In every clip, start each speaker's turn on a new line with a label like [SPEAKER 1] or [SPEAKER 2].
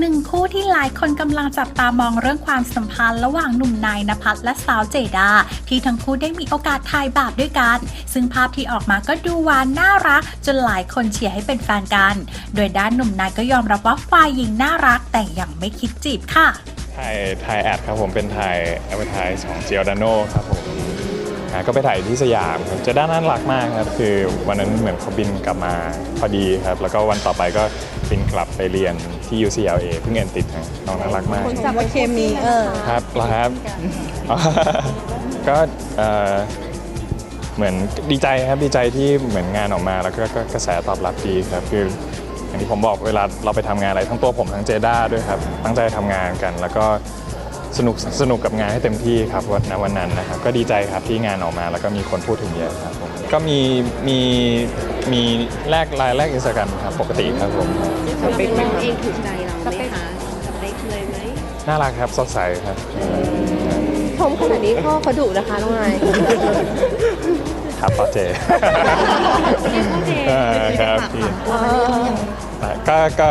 [SPEAKER 1] หนึ่งคู่ที่หลายคนกำลังจับตามองเรื่องความสัมพันธ์ ระหว่างหนุ่มนายนภัสและสาวเจดา ที่ทั้งคู่ได้มีโอกาสถ่ายแบบด้วยกัน ซึ่งภาพที่ออกมาก็ดูหวานน่ารัก จนหลายคนเชียร์ให้เป็นแฟนกัน โดยด้านหนุ่มนายก็ยอมรับว่าฝ่ายหญิงน่ารักแต่ยังไม่คิดจีบค่ะ
[SPEAKER 2] ถ่ายถ่ายแอดครับผมเป็นถ่ายแอดเวอร์ทายของเจียดานโนครับผม อ่าก็ไปถ่ายที่สยามครับเจด้าน่ารักมากครับคือวันนั้นเหมือนเขาบินกลับมาพอดีครับ แล้วก็วันต่อไปก็บินกลับไปเรียนที่ UCLA เพิ่งเรียนติดครับน้องน่ารักมาก
[SPEAKER 3] จับว่าเคมีเออ
[SPEAKER 2] ครับเหรอครับก็เอ่อเหมือนดีใจครับดีใจที่เหมือนงานออกมาแล้วก็ก็กระแสตอบรับดีครับ คืออย่างที่ผมบอกเวลาเราไปทำงานอะไรทั้งตัวผมทั้งเจด้าด้วยครับตั้งใจทำงานกันแล้วก็ สนุกสนุกกับงานให้เต็มที่ครับวันณวันนั้นนะครับก็ดีใจครับที่งานออกมาแล้วก็มีคนพูดถึงเยอะครับผมก็มีมีมีแลกไลน์แลกอินสตาแกรมครับปกติครับผม
[SPEAKER 3] สเปคไหม
[SPEAKER 4] เรา
[SPEAKER 3] คะ
[SPEAKER 4] เองถูกใจเราไหมคะสเปคเลยไหม
[SPEAKER 2] น่ารักครับสดใสครับ
[SPEAKER 3] ชมขนาดนี้พ่อเขาดุนะคะน้องนาย
[SPEAKER 2] ครับป้าเจเออครับพี่
[SPEAKER 3] เออ
[SPEAKER 2] ก็ก็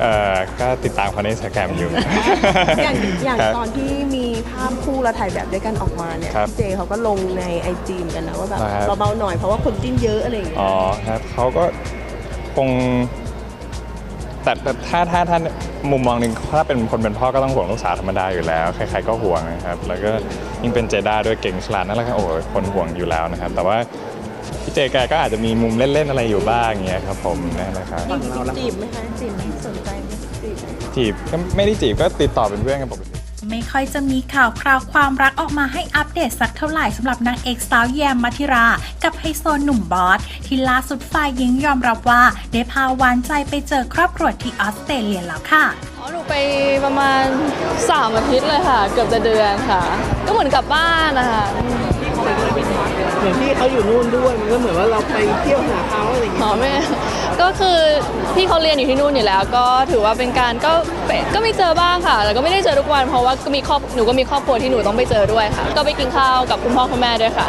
[SPEAKER 2] เอ่อก็ติดตามเขาในสแกรมอยู่
[SPEAKER 3] อย่างอย่าง
[SPEAKER 2] ครับ
[SPEAKER 3] ตอนที่มีภาพคู่เราถ่ายแบบด้วยกันออกมาเนี่ย
[SPEAKER 2] ครับ
[SPEAKER 3] พี่เจเขาก็ลงในไอจีมกันนะว่าแบบ
[SPEAKER 2] ครับ
[SPEAKER 3] เบาๆหน่อยเพราะว่าคนจิ้นเยอะอะไรอย่างเงี้ย
[SPEAKER 2] อ๋อครับเขาก็คงแต่แต่ถ้าถ้าถ้ามุมมองหนึ่งถ้าเป็นคนเป็นพ่อก็ต้องห่วงลูกสาวธรรมดาอยู่แล้วใครๆก็ห่วงนะครับ แล้วก็ยิ่งเป็นเจด้าด้วยเก่งฉลาดนั่นแหละครับโอ้โหคนห่วงอยู่แล้วนะครับ แต่ว่า พี่เจแกก็อาจจะมีมุมเล่นๆอะไรอยู่บ้างอย่างเงี้ยครับผมนั่นนะครับ
[SPEAKER 3] จีบไหมคะจีบไหมสนใจไหมจีบไหม
[SPEAKER 2] จีบก็ไม่ได้จีบก็ติดต่อเป็นเพื่อนกันปกติ
[SPEAKER 1] ไม่ค่อยจะมีข่าวคราวความรักออกมาให้อัปเดตสักเท่าไหร่สำหรับนางเอกสาวแยมมัธิรา กับไฮโซหนุ่มบอส ที่ล่าสุดฝ่ายหญิงยอมรับว่า ได้พาหวานใจไปเจอครอบครัวที่ออสเตรเลียแล้วค่ะ
[SPEAKER 5] อ๋อหนูไปประมาณ 3 อาทิตย์เลยค่ะ เกือบจะเดือนค่ะ ก็เหมือนกลับบ้านนะคะ
[SPEAKER 6] เหมือนที่เขาอยู่นู่นด้วยมันก็เหมือนว่าเราไปเที่ยวหาเขาอะไรอย่างเงี้ย
[SPEAKER 5] อ๋อไม่ก็คือพี่เขาเรียนอยู่ที่นู่นอยู่แล้ว ก็ถือว่าเป็นการก็ก็ไม่เจอบ้างค่ะแต่ก็ไม่ได้เจอทุกวัน เพราะว่าก็มีครอบหนูก็มีครอบครัวที่หนูต้องไปเจอด้วยค่ะ ก็ไปกินข้าวกับคุณพ่อคุณแม่ด้วยค่ะ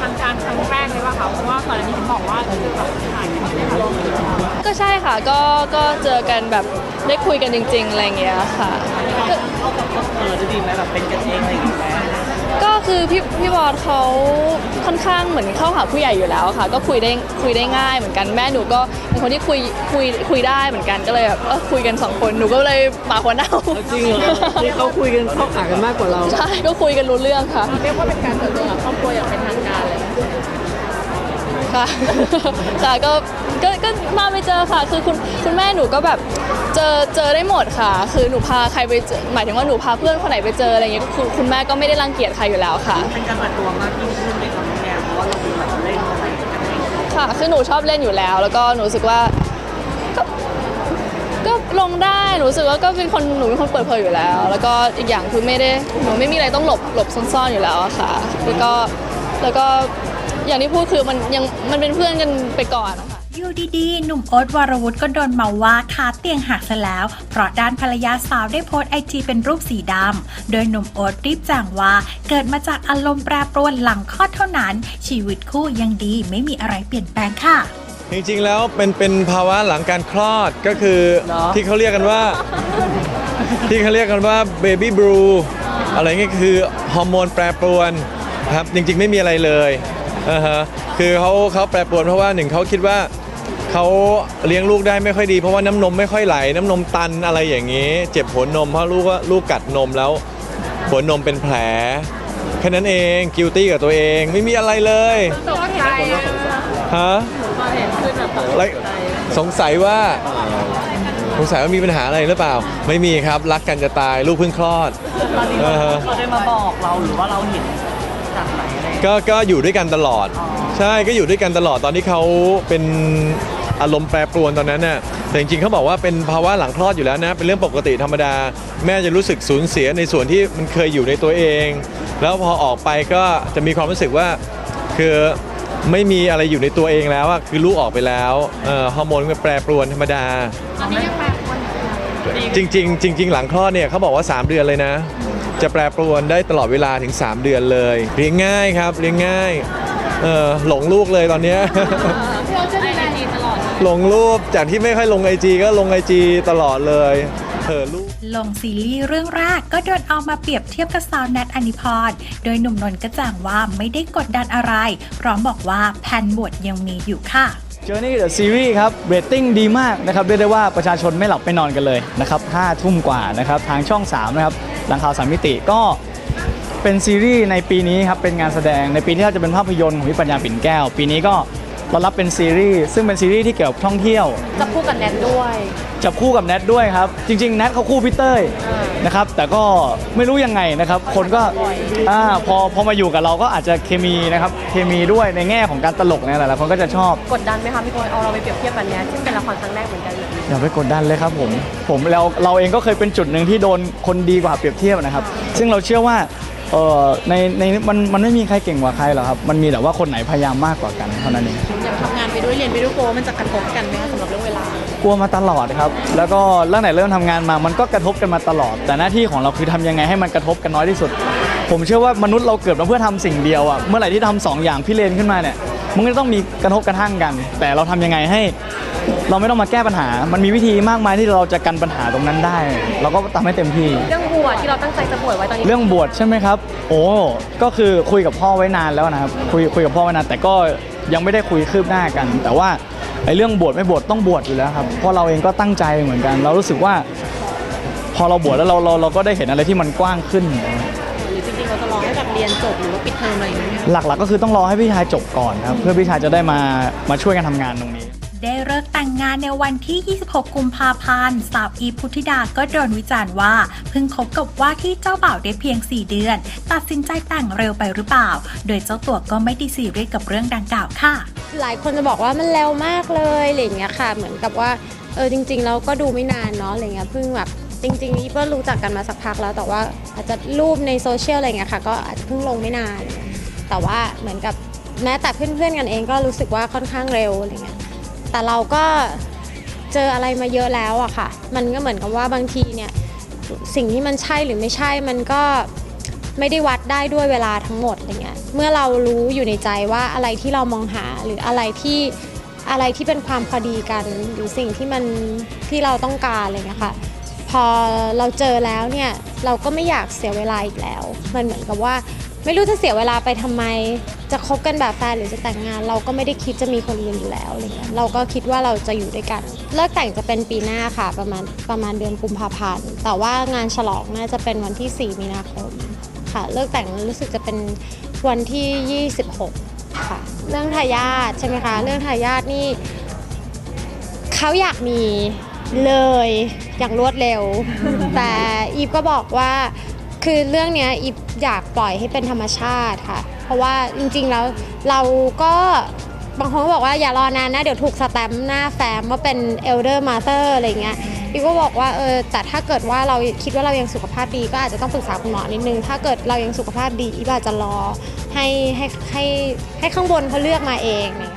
[SPEAKER 7] ทางการครั้งแรกเลยว่าคะเพราะว่าก่อนอันนี้เห็นบอกว่าคือแบบถ่ายกัน
[SPEAKER 5] ก็ใช่ค่ะก็ก็เจอกันแบบ ได้คุยกันจริง ๆ อะไรอย่างเงี้ยค่ะก็
[SPEAKER 6] เข้ากับครอบครัวจะดีไหมแบบเป็นกันเองอะไรอย่างเงี้ย
[SPEAKER 5] ก็คือพี่พี่บอสเขาค่อนข้างเหมือนเข้าหาผู้ใหญ่อยู่แล้วค่ะ ก็คุยได้คุยได้ง่ายเหมือนกันแม่หนูก็เป็นคนที่คุยคุยคุยได้เหมือนกันก็เลยแบบเออคุยกันสองคนหนูก็เลยปากหัวเน่า
[SPEAKER 6] จริงเหรอที่เขาคุยกันเข้าขากันมากกว่าเรา
[SPEAKER 5] ใช่ก็คุยกันรู้เรื่องค่ะ
[SPEAKER 7] เรียกว่าเป็นการเปิดตัวกับครอบครัวอย่างเป็นทางการเลย
[SPEAKER 5] ค่ะ ค่ะก็ก็ก็มาไปเจอค่ะ คือคุณคุณแม่หนูก็แบบเจอเจอได้หมดค่ะ คือหนูพาใครไปเจอหมายถึงว่าหนูพาเพื่อนคนไหนไปเจออะไรอย่างเงี้ยคือคุณแม่ก็ไม่ได้รังเกียจใครอยู่แล้วค่ะ
[SPEAKER 6] เป็นการเปิดตัวมากยิ่งขึ้นในครั้งนี้เพราะว่าเรามีแบบเล่นอะไรกันเอง
[SPEAKER 5] ค่ะ คือหนูชอบเล่นอยู่แล้ว แล้วก็หนูรู้สึกว่าก็ก็ลงได้หนูรู้สึกว่าก็เป็นคนหนูเป็นคนเปิดเผยอยู่แล้ว แล้วก็อีกอย่างคือไม่ได้หนูไม่มีอะไรต้องหลบหลบซ่อนๆอยู่แล้วอะค่ะ แล้วก็แล้วก็ อย่างที่พูดคือมันยังมันเป็นเพื่อนกันไปก่อนนะคะ
[SPEAKER 1] อยู่ดีๆ หนุ่มโอ๊ตวรวุฒิก็โดนเมาว่าขาเตียงหักซะแล้ว เพราะด้านภรรยาสาวได้โพสต์ไอจีเป็นรูปสีดำ โดยหนุ่มโอ๊ตรีบแจ้งว่าเกิดมาจากอารมณ์แปรปรวนหลังคลอดเท่านั้น ชีวิตคู่ยังดีไม่มีอะไรเปลี่ยนแปลงค่ะ
[SPEAKER 8] จริงๆ แล้วเป็นเป็นภาวะหลังการคลอดก็คือที่เขาเรียกกันว่า ที่เขาเรียกกันว่าเบบี้บลูอะไรเงี้ยคือฮอร์โมนแปรปรวนครับจริงๆ ไม่มีอะไรเลย อ่าฮะคือเขาเขาแปรปรวนเพราะว่าหนึ่งเขาคิดว่าเขาเลี้ยงลูกได้ไม่ค่อยดีเพราะว่าน้ำนมไม่ค่อยไหล น้ำนมตันอะไรอย่างนี้ เจ็บหัวนมเพราะลูกว่าลูกกัดนมแล้วหัวนมเป็นแผลแค่นั้นเองกิลตี้กับตัวเองไม่มีอะไรเลย
[SPEAKER 7] ตกใจ
[SPEAKER 8] ฮะ
[SPEAKER 7] พอเห็นขึ้นแบบ
[SPEAKER 8] แล้วสงสัยว่าสงสัยว่ามีปัญหาอะไรหรือเปล่า ไม่มีครับรักกันจะตายลูกเพิ่งคลอด
[SPEAKER 6] ตอนนี้
[SPEAKER 8] เออ
[SPEAKER 6] เขาได้มาบอกเราหรือว่าเราเห็นจากไหน อะไรอย่างเงี้ย
[SPEAKER 8] ก็ก็อยู่ด้วยกันตลอด ใช่ก็อยู่ด้วยกันตลอดตอนที่เขาเป็นอารมณ์แปรปรวนตอนนั้นน่ะแต่จริงๆเขาบอกว่าเป็นภาวะหลังคลอดอยู่แล้วนะ เป็นเรื่องปกติธรรมดา แม่จะรู้สึกสูญเสียในส่วนที่มันเคยอยู่ในตัวเอง แล้วพอออกไปก็จะมีความรู้สึกว่าคือไม่มีอะไรอยู่ในตัวเองแล้วอะคือลูกออกไปแล้วเอ่อฮอร์โมนมันแปรปรวนธรรมดา
[SPEAKER 7] ตอนนี้ยังแปลกคน
[SPEAKER 8] จริงๆ จริง ๆ หลังคลอดเนี่ยเขาบอกว่า 3 เดือนเลยนะ จะแปรปรวนได้ตลอดเวลาถึง 3 เดือนเลยเลี้ยงง่ายครับเลี้ยงง่ายเออหลงลูกเลยตอนเนี้ย
[SPEAKER 7] พี่เขาจะดูแลดีตลอด
[SPEAKER 8] ลงรูปจากที่ไม่ค่อยลงไอจีก็ลงไอจีตลอดเลยเออรูป
[SPEAKER 1] ลงซีรีส์เรื่องแรกก็โดนเอามาเปรียบเทียบกับสาวแนทอนิพร โดยหนุ่มนนท์ก็จ้งว่าไม่ได้กดดันอะไร พร้อมบอกว่าแผนบวชยังมีอยู่ค่ะ
[SPEAKER 9] Journey the Series ครับเรตติ้งดีมากนะครับเรียกได้ว่าประชาชนไม่หลับไม่นอนกันเลยนะครับ5ทุ่มกว่านะครับทางช่อง 3 นะครับ หลังข่าวสามมิติก็เป็นซีรีส์ในปีนี้ครับเป็นงานแสดงในปีที่เราจะเป็นภาพยนตร์ของพี่ปัญญาปิ่นแก้ว ปีนี้ก็เรารับเป็นซีรีส์ซึ่งเป็นซีรีส์ที่เกี่ยวกับท่องเที่ยว
[SPEAKER 3] จะคู่กับแนทด้วย
[SPEAKER 9] จับคู่กับแนทด้วยครับ จริงๆแนทเขาคู่พี่เต้ยนะครับ แต่ก็ไม่รู้ยังไงนะครับ คนก็อ่าพอพอมาอยู่กับเราก็อาจจะเคมีนะครับเคมีด้วยในแง่ของการตลกเนี่ยหลายๆคนก็จะชอบ
[SPEAKER 3] กดดันไหมคะพี่โกยเอาเราไปเปรียบเทียบกับแนทที่เป็นละครครั้งแรกเหมือนกันเลย
[SPEAKER 9] อย่าไปกดดันเลยครับผมผมเราเราเองก็เคยเป็นจุดหนึ่งที่โดนคนดีกว่าเปรียบเทียบนะครับ ซึ่งเราเชื่อว่าเออในในมันมันไม่มีใครเก่งกว่าใครหรอกครับ มันมีแต่ว่าคนไหนพยายามมากกว่ากันเท่านั้นเอง
[SPEAKER 7] อย่างทำงานไปด้วยเรียนไปด้วยโกลัวมันจะกระทบกันไหมคะสำหรับเรื่องเวลา
[SPEAKER 9] กลัวมาตลอดครับ แล้วก็ตั้งแต่เริ่มทำงานมา มันก็กระทบกันมาตลอด แต่หน้าที่ของเราคือทำยังไงให้มันกระทบกันน้อยที่สุด ผมเชื่อว่ามนุษย์เราเกิดมาเพื่อทำสิ่งเดียวอะเมื่อไหร่ที่ทำสองอย่างพี่เลนขึ้นมาเนี่ย มันก็ต้องมีกระทบกระทั่งกัน แต่เราทำยังไงให้ เราไม่ต้องมาแก้ปัญหา มันมีวิธีมากมายที่เราจะกันปัญหาตรงนั้นได้ เราก็ทำให้เต็มที่
[SPEAKER 3] เรื่องบวชที่เราตั้งใจจะบวชไว้ตอนนี้
[SPEAKER 9] เรื่องบวชใช่ไหมครับ โอ้ ก็คือคุยกับพ่อไว้นานแล้วนะครับ คุยคุยกับพ่อไว้นานแต่ก็ยังไม่ได้คุยคืบหน้ากัน แต่ว่าไอ้เรื่องบวชไม่บวชต้องบวชอยู่แล้วครับ เพราะเราเองก็ตั้งใจเหมือนกัน เรารู้สึกว่า พอเราบวชแล้วเราเราเราก็ได้เห็นอะไรที่มันกว้างขึ้น
[SPEAKER 7] หรือจริงๆเราจะรอให้แบบเรียนจบหรือว่าปิดเทอมอะไรอย่างเงี้ย
[SPEAKER 9] หลักๆก็คือต้องรอให้พี่ชายจบก่อนครับ เพื่อพี่ชายจะได้มามาช่วยกันทำงานตรงนี้
[SPEAKER 1] ได้เลิกแต่งงานในวันที่ 26 กุมภาพันธ์ สาวอีพุทธิดาก็โดนวิจารณ์ว่า เพิ่งคบกับว่าที่เจ้าบ่าวได้เพียง 4 เดือน ตัดสินใจแต่งเร็วไปหรือเปล่า โดยเจ้าตัวก็ไม่ได้ซีเรียสกับเรื่องดังกล่าวค่ะ
[SPEAKER 3] หลายคนจะบอกว่ามันเร็วมากเลยอะไรอย่างเงี้ยค่ะ เหมือนกับว่าเออจริงๆเราก็ดูไม่นานเนาะอะไรเงี้ยเพิ่งแบบจริงๆนี่ก็รู้จักกันมาสักพักแล้วแต่ว่าอาจจะรูปในโซเชียลอะไรเงี้ยค่ะ ก็อาจจะเพิ่งลงไม่นาน แต่ว่าเหมือนกับแม้แต่เพื่อนๆกันเองก็รู้สึกว่าค่อนข้างเร็วอะไรเงี้ย แต่เราก็เจออะไรมาเยอะแล้วอะค่ะ มันก็เหมือนกับว่าบางทีเนี่ยสิ่งที่มันใช่หรือไม่ใช่มันก็ไม่ได้วัดได้ด้วยเวลาทั้งหมดอะไรเงี้ย เมื่อเรารู้อยู่ในใจว่าอะไรที่เรามองหาหรืออะไรที่อะไรที่เป็นความพอดีกัน หรือสิ่งที่มันที่เราต้องการอะไรเงี้ยค่ะพอเราเจอแล้วเนี่ยเราก็ไม่อยากเสียเวลาอีกแล้ว มันเหมือนกับว่าไม่รู้จะเสียเวลาไปทำไม จะคบกันแบบแฟนหรือจะแต่งงาน เราก็ไม่ได้คิดจะมีคนอื่นอยู่แล้วอะไรเงี้ยเราก็คิดว่าเราจะอยู่ด้วยกันเลิกแต่งจะเป็นปีหน้าค่ะ ประมาณประมาณเดือนกุมภาพันธ์แต่ว่างานฉลองน่าจะเป็นวันที่ 4 มีนาคมค่ะ เลิกแต่งรู้สึกจะเป็นวันที่ 26 ค่ะ เรื่องทายาทใช่ไหมคะ เรื่องทายาทนี่เขาอยากมีเลยอย่างรวดเร็ว แต่อีฟก็บอกว่าคือเรื่องนี้อีฟอยากปล่อยให้เป็นธรรมชาติค่ะ ราะว่าจริงๆแล้วเราก็บางคนก็บอกว่าอย่ารอนานนะ เดี๋ยวถูกสแตมป์หน้าแฟมว่าเป็น elder master อะไรเงี้ยอีก็บอกว่าเออแต่ถ้าเกิดว่าเราคิดว่าเรายังสุขภาพดีก็อาจจะต้องปรึกษาคุณหมอนิดนึง ถ้าเกิดเรายังสุขภาพดีอีกอาจจะรอให้ให้ให้ให้ข้างบนเขาเลือกมาเองเนี่ย